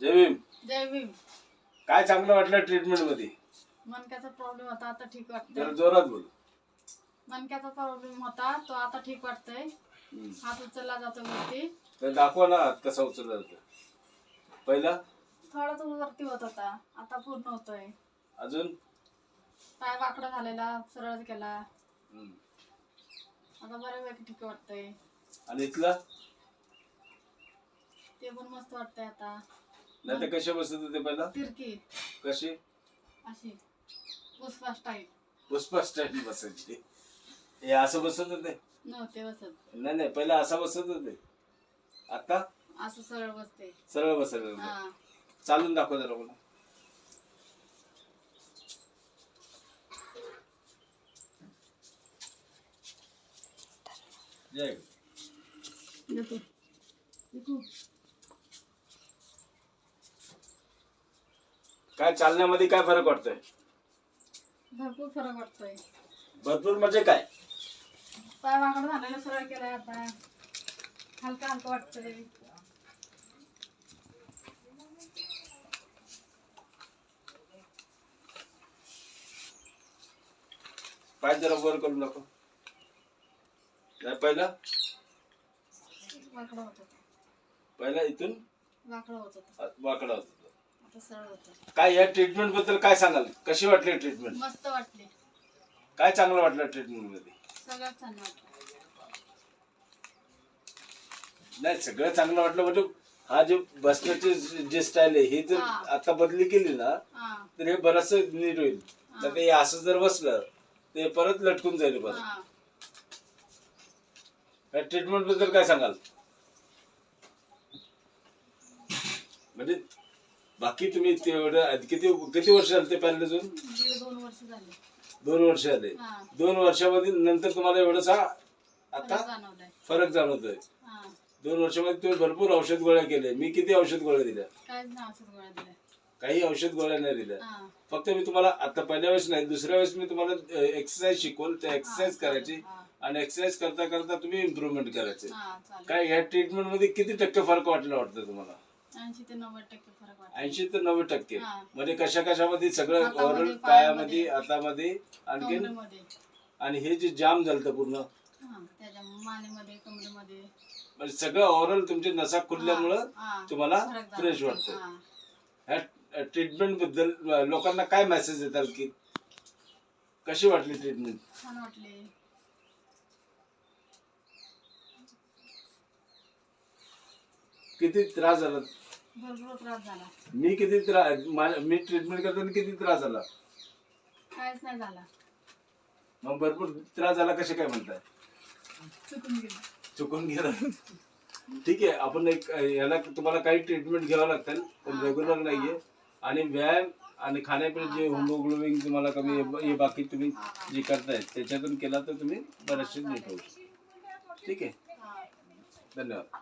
जय भीम. जय भीम. काय चांगलं वाटलं ट्रीटमेंटमध्ये? मनक्याचा प्रॉब्लेम होता आता ठीक जरा वाटतंय जोरात बोल. मनक्याचा प्रॉब्लेम होता तो आता ठीक वाटतंय. हम्म. हात उचलला जातो वरती. तर दाखवा ना हात कसा उचलला जातो. पहिला? थोडा तो वरती होत होता आता पूर्ण होतोय. अजून? पाय वाकडा झालेला सरळ केला. हम्म. आता बऱ्यापैकी ठीक वाटतंय. आणि इथला? ते पण मस्त वाटतंय आता. नाही तर कशा बसत होते पहिला? तिरकी कशी? अशी. पुष्पा स्टाईल पुष्पा स्टाईल बसायची. हे असं बसत होते? नव्हते बसत. नाही नाही पहिला असा बसत होते. आता असं सरळ बसते. सरळ. हा. चालून दाखवा जरा मला जय. देतो. काय चालण्यामध्ये काय फरक वाटतोय? भरपूर फरक वाटतोय. भरपूर म्हणजे काय? पाय वाकडा झालेला सरळ केलाय आता. हलका हलका वाटतंय. पाय जरा वर करून दाखव काय पहिला? वाकडा होत होता. पहिला इथून? वाकडा होत होता. वाकडा होता. सरळ होत काय या ट्रीटमेंटबद्दल काय सांगाल? कशी वाटली ट्रीटमेंट मस्त वाटले. काय चांगलं वाटलं ट्रीटमेंटमध्ये? सगळ्यात छान वाटलं. नाही सगळं चांगलं वाटलं म्हणजे हा जे बसण्याची जे स्टाईल आहे ही जर हा. आता बदली केली ना हा. तर हे बरंच नीट होईल. तर ते असं जर बसलं ते परत लटकून जाईल परत हा. या ट्रीटमेंटबद्दल काय सांगाल? म्हणजे बाकी तुम्ही तेवढं किती किती वर्ष झाले ते पॅरलेजून दीड दोन वर्ष झाले. दोन वर्ष झाले हा. दोन वर्षामध्ये नंतर तुम्हाला एवढंसा फरक आता जाणवलाय. फरक जाणवतोय. हा. दोन वर्षामध्ये तुम्ही भरपूर औषध गोळ्या केले मी किती औषध गोळ्या दिल्या? गोळ्या काही औषध गोळ्या नाही दिल्या. हा. फक्त मी तुम्हाला आता पहिल्या वेळेस नाही दुसऱ्या वेळेस मी तुम्हाला एक्सरसाइज शिकवल. त्या एक्सरसाइज हा, करायची हा. आणि एक्सरसाइज करता करता तुम्ही इम्प्रुव्हमेंट करायचे. हा चालेल. काय या ट्रीटमेंटमध्ये किती टक्के फरक वाटला वाटतं तुम्हाला? ऐंशी ते नव्वद टक्के फरक वाटतो. ऐंशी ते नव्वद टक्के. हा. म्हणजे कशा कशामध्ये सगळं हातामध्ये, ओरल पायामध्ये, पायामध्ये हातामध्ये आणखीन? कमरेमध्ये आणि हे जे जाम झालं पूर्ण? हा त्याच्या मानेमध्ये कमरेमध्ये म्हणजे सगळं ओव्हरऑल तुमची नसा खुलल्यामुळं हा, तुम्हाला फरक फ्रेश. वाटतं हा. ह्या ट्रीटमेंटबद्दल अं, लोकांना काय मेसेज देतात की कशी वाटली ट्रीटमेंट छान वाटले. किती त्रास झाला? भरपूर त्रास झाला. मी किती त्रास मी ट्रीटमेंट करताना किती त्रास झाला? काहीच नाही झाला. मग भरपूर त्रास झाला कसे काय म्हणताय? चुकून गेलं. चुकून गेलं. ठीक आहे आपण एक याला तुम्हाला काही ट्रीटमेंट घ्यावं लागतील पण रेग्युलर नाहीये. आणि व्यायाम आणि खाण्यापिण्यात जे होमोग्लोबिन तुम्हाला कमी हा, हे. बाकी तुम्ही. जे करताय त्याच्यातून केला तर तुम्ही बरेचसे नीट होऊ ठीक आहे. धन्यवाद.